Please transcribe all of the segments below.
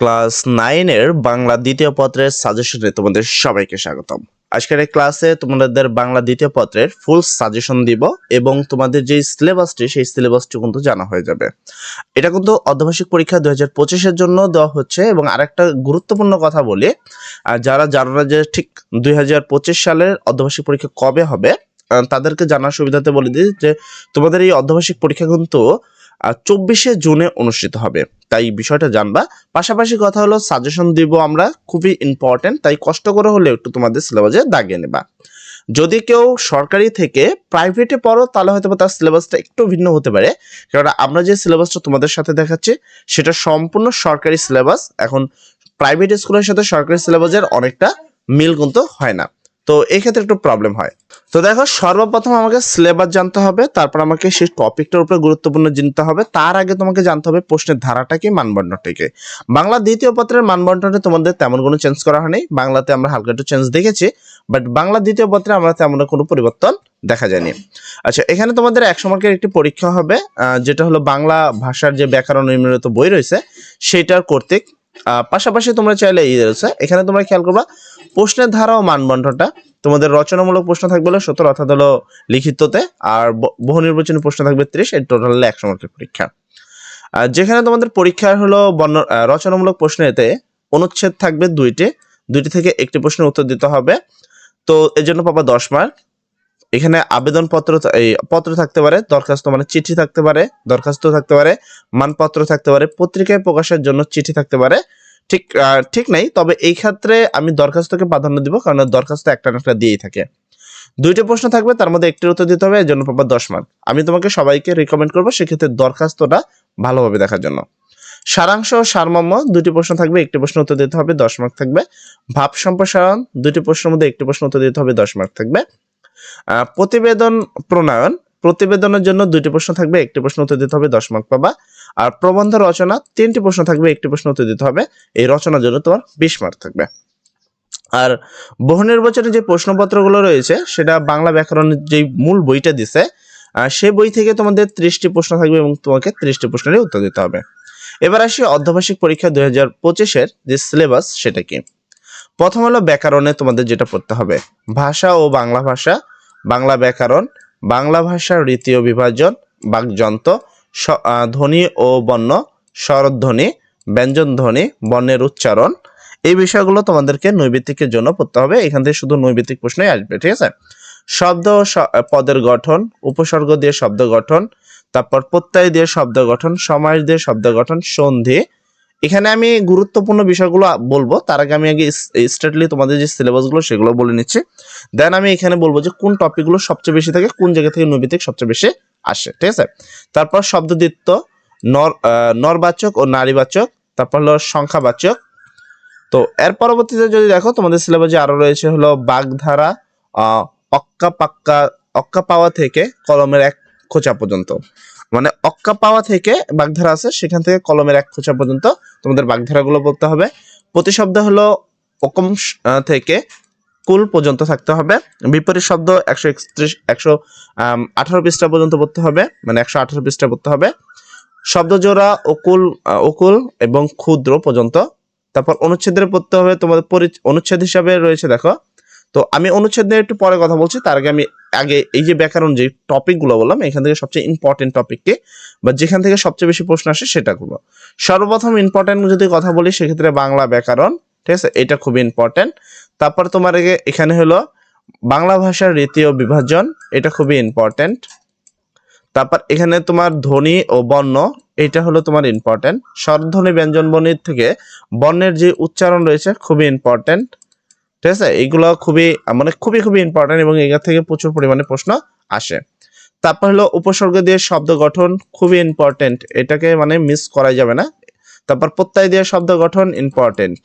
Class নাইনের বাংলা দ্বিতীয় পত্রের সাজেশনে তোমাদের সবাইকে স্বাগতম। আজকের এই ক্লাসে তোমাদের বাংলা দ্বিতীয় পত্রের ফুল সাজেশন দিব এবং তোমাদের যে সিলেবাসটি সেই সিলেবাসটি কিন্তু জানা হয়ে যাবে। এটা কিন্তু অর্ধবার্ষিক পরীক্ষা দুই হাজার পঁচিশের জন্য দেওয়া হচ্ছে এবং আরেকটা গুরুত্বপূর্ণ কথা বলি যারা জানো না যে ঠিক দুই হাজার পঁচিশ সালের অর্ধবার্ষিক পরীক্ষা কবে হবে তাদেরকে জানার সুবিধাতে বলে দিই যে তোমাদের এই অর্ধবার্ষিক পরীক্ষা কিন্তু চব্বিশে জুনে অনুষ্ঠিত হবে। তাই বিষয়টা জানবা। পাশাপাশি কথা হলো সাজেশন দিব আমরা, খুবই ইম্পর্টেন্ট তাই কষ্ট করে হলেও একটু তোমাদের সিলেবাসে দাগিয়ে নেবা। যদি কেউ সরকারি থেকে প্রাইভেটে পড়ো, তাহলে হয়তো তার সিলেবাসটা একটু ভিন্ন হতে পারে। কারণ আমরা যে সিলেবাসটা তোমাদের সাথে দেখাচ্ছি, সেটা সম্পূর্ণ সরকারি সিলেবাস এখন প্রাইভেট স্কুলের সাথে সরকারি সিলেবাসের অনেকটা মিল কিন্তু হয় না। তো এই ক্ষেত্রে একটু প্রবলেম হয়। তো দেখো, সর্বপ্রথম আমাকে সিলেবাস জানতে হবে, তারপর আমাকে সেই টপিকটার উপরে গুরুত্বপূর্ণ জানতে হবে, তার আগে তোমাকে জানতে হবে প্রশ্নের ধারাটা কি মানবন্ধনটা কি বাংলা দ্বিতীয় পত্রের মানবন্ধনটা তোমাদের তেমন কোনো চেঞ্জ করা হয়নি, বাংলাতে আমরা হালকা একটু চেঞ্জ দেখেছি বাট বাংলা দ্বিতীয় পত্রে আমরা তেমন কোনো পরিবর্তন দেখা যায়নি। আচ্ছা এখানে তোমাদের একশো মার্কের একটি পরীক্ষা হবে যেটা হলো বাংলা ভাষার যে ব্যাকরণ নির্মিত বই রয়েছে, সেটার কর্তৃক। পাশাপাশি তোমরা চাইলে এই রয়েছে, এখানে তোমরা খেয়াল করবা প্রশ্নের ধারা ও মানবন্ধনটা তোমাদের রচনামূলক প্রশ্ন থাকবে হলো সত্তর অর্থাৎ হলো লিখিততে, আর বহু নির্বাচনী প্রশ্ন থাকবে ত্রিশ, এর টোটাল হলো একশো মার্কের পরীক্ষা। যেখানে তোমাদের পরীক্ষার হলো বর্ণ রচনামূলক প্রশ্নেতে অনুচ্ছেদ থাকবে দুইটি দুইটি থেকে একটি প্রশ্নের উত্তর দিতে হবে। তো এর জন্য পাবা দশ মার্ক। এখানে আবেদন পত্র এই পত্র থাকতে পারে, দরখাস্ত মানে চিঠি থাকতে পারে, দরখাস্ত থাকতে পারে, মানপত্র থাকতে পারে, পত্রিকায় প্রকাশের জন্য চিঠি থাকতে পারে ঠিক ঠিক নাই। তবে এই ক্ষেত্রে আমি দরখাস্তকে প্রাধান্য দিব, কারণ দরখাস্ত একটা না একটা দিয়েই থাকে। দুইটা প্রশ্ন থাকবে, তার মধ্যে একটির উত্তর দিতে হবে, এর জন্য পাবা দশ মার্ক আমি তোমাকে সবাইকে রিকমেন্ড করব সেক্ষেত্রে দরখাস্তটা ভালোভাবে দেখার জন্য। সারাংশ ও সারমর্ম দুটি প্রশ্ন থাকবে, একটি প্রশ্ন উত্তর দিতে হবে, দশ মার্ক থাকবে। ভাব সম্প্রসারণ দুটি প্রশ্নের মধ্যে একটি প্রশ্ন উত্তর দিতে হবে, দশ মার্ক থাকবে। প্রতিবেদন প্রণয়ন প্রতিবেদনের জন্য দুটি প্রশ্ন থাকবে, একটি প্রশ্ন উত্তর দিতে হবে, দশ মার্ক পাবা। আর প্রবন্ধ রচনা, তিনটি প্রশ্ন থাকবে, একটি প্রশ্ন উত্তর দিতে হবে। এই রচনার জন্য তোমার বিশ মার্ক থাকবে। আর বহু নির্বাচনে যে প্রশ্নপত্রগুলো রয়েছে, সেটা বাংলা ব্যাকরণের যে মূল বইটা দিছে সেই বই থেকে তোমাদের ত্রিশটি প্রশ্ন থাকবে এবং তোমাকে ত্রিশটি প্রশ্নের উত্তর দিতে হবে। এবার আসি অর্ধবার্ষিক পরীক্ষা দুই হাজার পঁচিশের যে সিলেবাস সেটা কি? প্রথম হলো ব্যাকরণে তোমাদের যেটা পড়তে হবে। ভাষা ও বাংলা ভাষা, বাংলা ব্যাকরণ বাংলা ভাষার রীতি ও বিভাজন বাকযন্ত্র ধ্বনি ও বর্ণ স্বরধ্বনি ব্যঞ্জন ধ্বনি, বর্ণের উচ্চারণ। এই বিষয়গুলো তোমাদেরকে নৈবিত্তিকের জন্য পড়তে হবে। এখান থেকে শুধু নৈবিত্তিক প্রশ্নই আসবে, ঠিক আছে? শব্দ ও পদের গঠন, উপসর্গ দিয়ে শব্দ গঠন, তারপর প্রত্যয় দিয়ে শব্দ গঠন, সমাস দিয়ে শব্দ গঠন, সন্ধি এখানে আমি গুরুত্বপূর্ণ বিষয়গুলো বলব। তার আগে আমি আগে স্টেটলি তোমাদের যে সিলেবাসগুলো সেগুলো বলে নিচ্ছি। দেন আমি এখানে বলব যে কোন টপিকগুলো সবচেয়ে বেশি থাকে, কোন জায়গা থেকে নৈবিত্তিক সবচেয়ে বেশি আসে, ঠিক আছে? তারপর শব্দদিত্য নর নরবাচক ও নারীবাচক, তারপর হলো সংখ্যাবাচক। তো এর পরবর্তীতে যদি দেখো, তোমাদের সিলেবাসে আরও রয়েছে হলো বাগধারা অক্কা পাক্কা অক্কা পাওয়া থেকে কলমের এক খোঁচা পর্যন্ত। মানে অক্কা পাওয়া থেকে বাগধারা আছে, সেখান থেকে কলমের এক খোঁচা পর্যন্ত তোমাদের বাগধারাগুলো বলতে হবে। প্রতিশব্দ হলো অকম থেকে কুল পর্যন্ত থাকতে হবে। বিপরীত শব্দ একশো একত্রিশ, একশো আঠারো পৃষ্ঠা পর্যন্ত পড়তে হবে মানে একশো আঠারো পৃষ্ঠা পড়তে হবে। শব্দ জোড়া, অকুল অকুল এবং ক্ষুদ্র পর্যন্ত। তারপর অনুচ্ছেদের পড়তে হবে তোমাদের অনুচ্ছেদ হিসাবে রয়েছে, দেখো। তো আমি অনুচ্ছেদ নিয়ে একটু পরে কথা বলছি। তার আগে আমি আগে এই যে ব্যাকরণ যে টপিকগুলো বললাম, এখান থেকে সবচেয়ে ইম্পর্টেন্ট টপিককে বা যেখান থেকে সবচেয়ে বেশি প্রশ্ন আসে সেটাগুলো সর্বপ্রথম ইম্পর্টেন্ট যদি কথা বলি, সেক্ষেত্রে বাংলা ব্যাকরণ, ঠিক আছে? এটা খুবই ইম্পর্টেন্ট তারপর তোমার এখানে হলো বাংলা ভাষার রীতি ও বিভাজন, এটা খুবই ইম্পর্টেন্ট তারপর এখানে তোমার ধ্বনি ও বর্ণ, এটা হলো তোমার ইম্পর্টেন্ট স্বরধ্বনি ব্যঞ্জন বর্ণের থেকে বর্ণের যে উচ্চারণ রয়েছে, খুবই ইম্পর্টেন্ট ঠিক আছে? এগুলো খুবই মানে খুবই খুবই ইম্পর্টেন্ট এবং এগুলো থেকে প্রচুর পরিমাণে প্রশ্ন আসে। তারপর হলো উপসর্গ দিয়ে শব্দ গঠন খুবই ইম্পর্টেন্ট এটাকে মানে মিস করা যাবে না। তারপর প্রত্যয় দিয়ে শব্দ গঠন ইম্পর্টেন্ট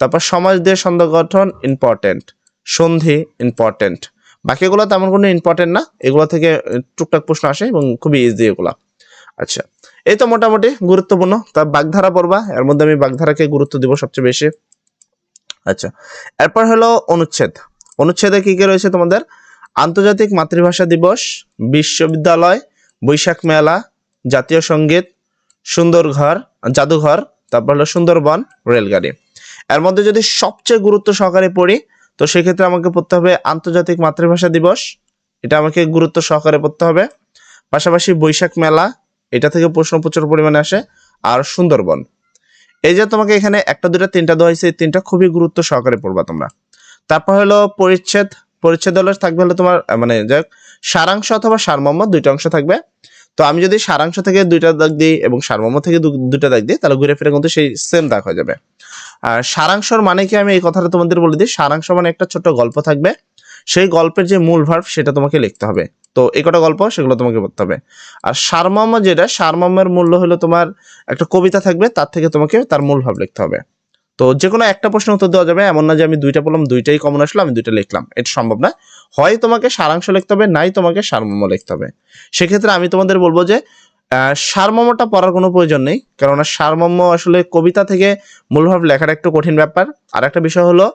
তারপর সমাজ দিয়ে শব্দ গঠন ইম্পর্টেন্ট সন্ধি ইম্পর্টেন্ট বাকিগুলো তেমন কোনো ইম্পর্টেন্ট না। এগুলো থেকে টুকটাক প্রশ্ন আসে এবং খুবই ইজি এগুলা। আচ্ছা এই তো মোটামুটি গুরুত্বপূর্ণ। তা বাগধারা পড়বা। এর মধ্যে আমি বাগধারাকে গুরুত্ব দিব সবচেয়ে বেশি। আচ্ছা এরপর হলো অনুচ্ছেদ। অনুচ্ছেদে কি কি রয়েছে তোমাদের? আন্তর্জাতিক মাতৃভাষা দিবস, বিশ্ববিদ্যালয়, বৈশাখ মেলা, জাতীয় সংগীত সুন্দর ঘর জাদুঘর, তারপর হলো সুন্দরবন, রেলগাড়ি। এর মধ্যে যদি সবচেয়ে গুরুত্ব সহকারে পড়ি, তো সেক্ষেত্রে আমাকে পড়তে হবে আন্তর্জাতিক মাতৃভাষা দিবস। এটা আমাকে গুরুত্ব সহকারে পড়তে হবে। পাশাপাশি বৈশাখ মেলা, এটা থেকে প্রশ্ন প্রচুর পরিমাণে আসে। আর সুন্দরবন। এই যে তোমাকে এখানে একটা দুটা তিনটা দেওয়া হয়েছে তিনটা খুবই গুরুত্ব সহকারে পড়বা তোমরা। তারপর হলো পরিচ্ছেদ। পরিচ্ছেদ হলো, থাকবে হলো তোমার মানে যাক সারাংশ অথবা সারমর্ম, দুইটা অংশ থাকবে। তো আমি যদি সারাংশ থেকে দুইটা দাগ দিই এবং সারমর্ম থেকে দুইটা দাগ দিই, তাহলে ঘুরে ফিরে কিন্তু সেই সেম দাগ হয়ে যাবে। আর সারাংশর মানে কি আমি এই কথাটা তোমাদের বলে দিই? সারাংশ মানে একটা ছোট্ট গল্প থাকবে। সেই গল্পের যে মূল ভার্ব সেটা তোমাকে লিখতে হবে। তো এই কটা গল্প সেগুলো তোমাকে পড়তে হবে। আর সারমর্ম যেটা সারমর্মের মূল্য হলো তোমার একটা কবিতা থাকবে তার থেকে তোমাকে তার মূল ভাব লিখতে হবে। তো যে কোনো একটা প্রশ্ন উত্তর দেওয়া যাবে এমন না যে আমি দুইটা বললাম দুইটাই কমন আসলো আমি দুইটা লিখলাম। এটা সম্ভব না। হয় তোমাকে সারাংশ লিখতে হবে নাই তোমাকে সারমর্ম লিখতে হবে। সেক্ষেত্রে আমি তোমাদের বলব যে আহ, সারমর্মটা পড়ার কোনো প্রয়োজন নেই কেননা সারমর্ম আসলে কবিতা থেকে মূলভাব লেখাটা একটু কঠিন ব্যাপার। আর একটা বিষয় হলো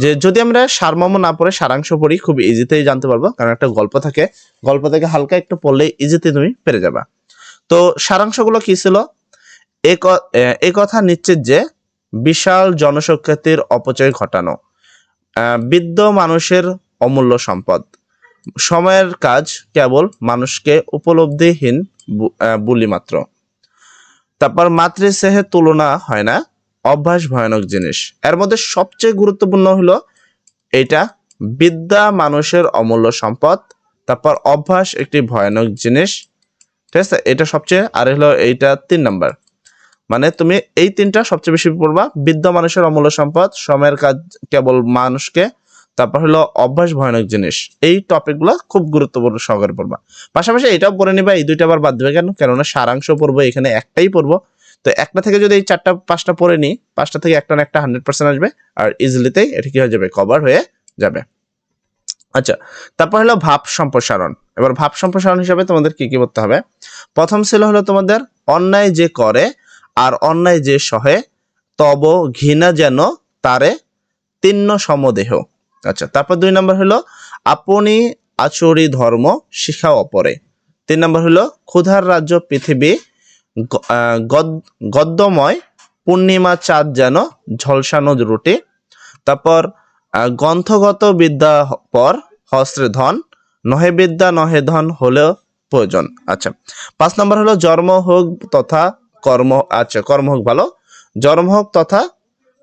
যে যদি আমরা সারমর্ম না পড়ে, সারাংশ পড়ি, খুব ইজিতেই জানতে পারব। কারণ একটা গল্প থাকে। গল্প থেকে হালকা একটু পড়লে ইজিতে তুমি পেরে যাবা। তো সারাংশগুলো কি ছিল? এ কথা নিশ্চিত যে বিশাল জনশক্তির অপচয় ঘটানো বৃদ্ধ মানুষের অমূল্য সম্পদ। সময়ের কাজ কেবল মানুষকে উপলব্ধিহীন বুলি মাত্র। তারপর মাতৃস্নেহের তুলনা হয় না। অভ্যাস ভয়ানক জিনিস। এর মধ্যে সবচেয়ে গুরুত্বপূর্ণ হলো এটা বিদ্যা মানুষের অমূল্য সম্পদ, তারপর অভ্যাস একটি ভয়ানক জিনিস। ঠিক আছে? এটা সবচেয়ে, আর হলো এইটা তিন নাম্বার। মানে তুমি এই তিনটা সবচেয়ে বেশি পড়বা, বিদ্যা মানুষের অমূল্য সম্পদ সময়ের কাজ কেবল মানুষকে, তারপর হলো অভ্যাস ভয়ানক জিনিস। এই টপিকগুলো খুব গুরুত্বপূর্ণ সহকারে পড়বা। পাশাপাশি এটাও পড়ে নিবা, এই দুইটা আবার বাদ দেবে কেন? কেননা সারাংশ পড়ব, এখানে একটাই পড়ব। তো একটা থেকে যদি এই চারটা পাঁচটা পড়ে নিই, পাঁচটা থেকে একটা না একটা হান্ড্রেড পার্সেন্ট আসবে, আর ইজিলিতেই এটা কি হয়ে যাবে? কভার হয়ে যাবে। আচ্ছা তারপর হলো ভাব সম্প্রসারণ। এবার ভাব সম্প্রসারণ হিসাবে তোমাদের কি কি করতে হবে? প্রথম ছিল হলো তোমাদের অন্যায় যে করে আর অন্যায় যে সহে, তব ঘৃণা যেন তারে তিন্ন সমদেহ। আচ্ছা তারপর দুই নম্বর হলো আপনি আচরি ধর্ম শিখা অপরে। তিন নম্বর হলো ক্ষুধার রাজ্য পৃথিবী গদ্যময় পূর্ণিমা চাঁদ যেন ঝলসানো রুটি। তারপর গ্রন্থগত বিদ্যা পর হস্ত্রে ধন, নহে বিদ্যা নহে ধন হলেও প্রয়োজন। আচ্ছা পাঁচ নম্বর হলো জন্ম হোক তথা কর্ম আচ্ছা কর্ম হোক ভালো, জন্ম হোক তথা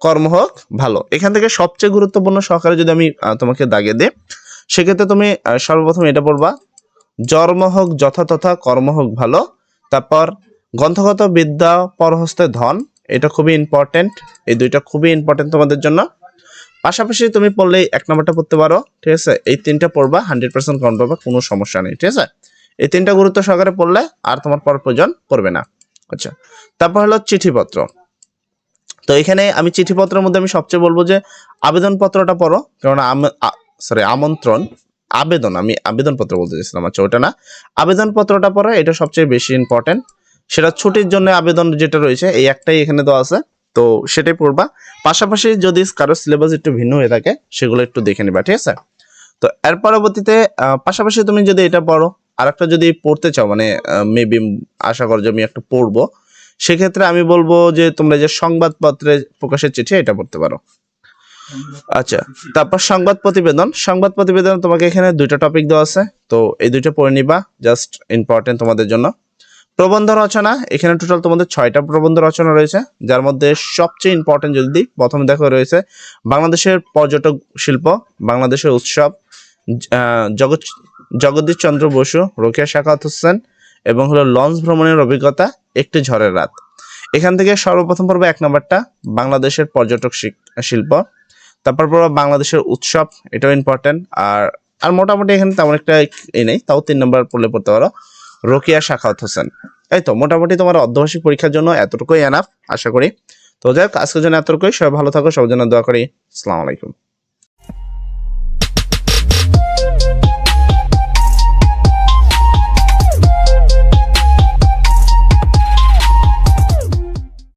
কর্ম হোক ভালো। এখান থেকে সবচেয়ে গুরুত্বপূর্ণ সহকারে যদি আমি তোমাকে দাগে দিই, সেক্ষেত্রে তুমি সর্বপ্রথম এটা পড়বা, জন্ম হোক যথা তথা কর্ম হোক ভালো, তারপর গ্রন্থগত বিদ্যা, পরহস্তে ধন, এটা খুবই ইম্পর্টেন্ট এই দুইটা খুবই ইম্পর্টেন্ট তোমাদের জন্য। পাশাপাশি তুমি পড়লেই এক নম্বরটা পড়তে পারো, ঠিক আছে? এই তিনটা পড়বা হান্ড্রেড পার্সেন্ট কাউন্ট পাবা কোনো সমস্যা নেই, ঠিক আছে? এই তিনটা গুরুত্ব সহকারে পড়লে আর তোমার পর প্রয়োজন পড়বে না। আচ্ছা তারপর হলো চিঠিপত্র। তো এখানে আমি চিঠিপত্রের মধ্যে আমি সবচেয়ে বলব যে, আবেদনপত্রটা পড়ো কারণ সরি আমন্ত্রণ, আবেদন, আমি আবেদনপত্র বলতে চাইছিলাম আচ্ছা ওটা না। আবেদনপত্রটা পড়ো, এটা সবচেয়ে বেশি ইম্পর্টেন্ট সেটা ছুটির জন্য আবেদন যেটা রয়েছে, এই একটাই এখানে দেওয়া আছে। তো সেটাই পড়বা। পাশাপাশি যদি কারও সিলেবাস একটু ভিন্ন হয়ে থাকে, সেগুলো একটু দেখে নিবা, ঠিক আছে? তো এর পরবর্তীতে পাশাপাশি তুমি যদি এটা পড়ো আর একটা যদি পড়তে চাও মানে মেবি আশা করো যে আমি একটা পড়ব, সেক্ষেত্রে আমি বলব যে তোমরা যে সংবাদপত্রে প্রকাশের চিঠি, এটা পড়তে পারো। আচ্ছা তারপর সংবাদ প্রতিবেদন। সংবাদ প্রতিবেদন তোমাকে এখানে দুইটা টপিক দেওয়া আছে। তো এই দুইটা পড়ে নিবা জাস্ট ইম্পর্টেন্ট তোমাদের জন্য। প্রবন্ধ রচনা, এখানে টোটাল তোমাদের ছয়টা প্রবন্ধ রচনা রয়েছে, যার মধ্যে সবচেয়ে ইম্পর্টেন্ট যদি প্রথমে দেখো রয়েছে বাংলাদেশের পর্যটক শিল্প, বাংলাদেশের উৎসব জগৎ, জগদীশ চন্দ্র বসু, রোকেয়া শাখাত হোসেন এবং হলো লঞ্চ ভ্রমণের অভিজ্ঞতা, একটি ঝড়ের রাত। এখান থেকে সর্বপ্রথম পড়বে এক নম্বরটা, বাংলাদেশের পর্যটক শিল্প। তারপর পড়বে বাংলাদেশের উৎসব, এটাও ইম্পর্টেন্ট আর আর মোটামুটি এখানে তেমন একটা এই নেই, তাও তিন নম্বর পড়লে পড়তে পারো, রোকিয়া শাখাত হোসেন। এই তো, মোটামুটি তোমার অর্ধবার্ষিক পরীক্ষার জন্য এতটুকুই এনাফ আশা করি। তো যাই হোক, আজকের জন্য এতটুকুই। সবাই ভালো থাকো, সবার জন্য দোয়া করি। আসসালামু আলাইকুম।